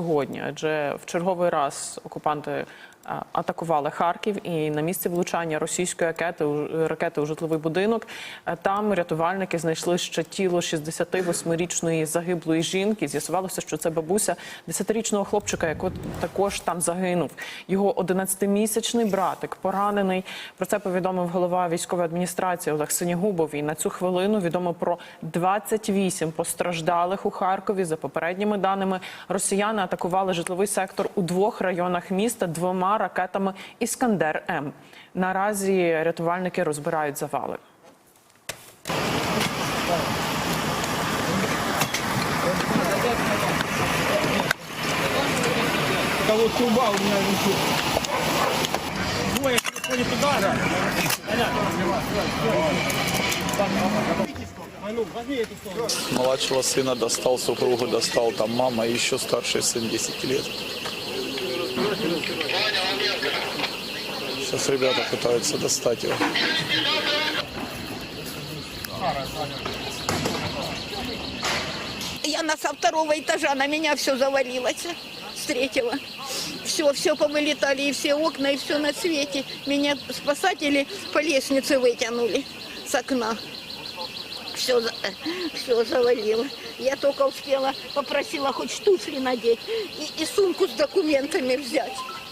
сьогодні, адже в черговий раз окупанти е, атакували Харків і на місці влучання російської ракети ракети у житловий будинок. е, Там рятувальники знайшли ще тіло 68-річної загиблої жінки. З'ясувалося, що це бабуся 10-річного хлопчика, який також там загинув. Його 11-місячний братик поранений. Про це повідомив голова військової адміністрації Олег Синягубов. І на цю хвилину відомо про 28 постраждалих у Харкові. За попередніми даними, росіяни атакували житловий сектор у двох районах міста двома ракетами Іскандер М. Наразі рятувальники розбирають завали. Вот труба у меня висит. Двое приходит туда, да? А Младшего сына достал, супругу достал, там мама и еще старший сын 10 лет. Сейчас ребята пытаются достать его. Я на со второго этажа, на меня все завалилось с третьего. Все, все повылетали, и все окна, и все на свете. Меня спасатели по лестнице вытянули с окна. Все, все завалило. Я только успела, попросила хоть туфли надеть и, и сумку с документами взять.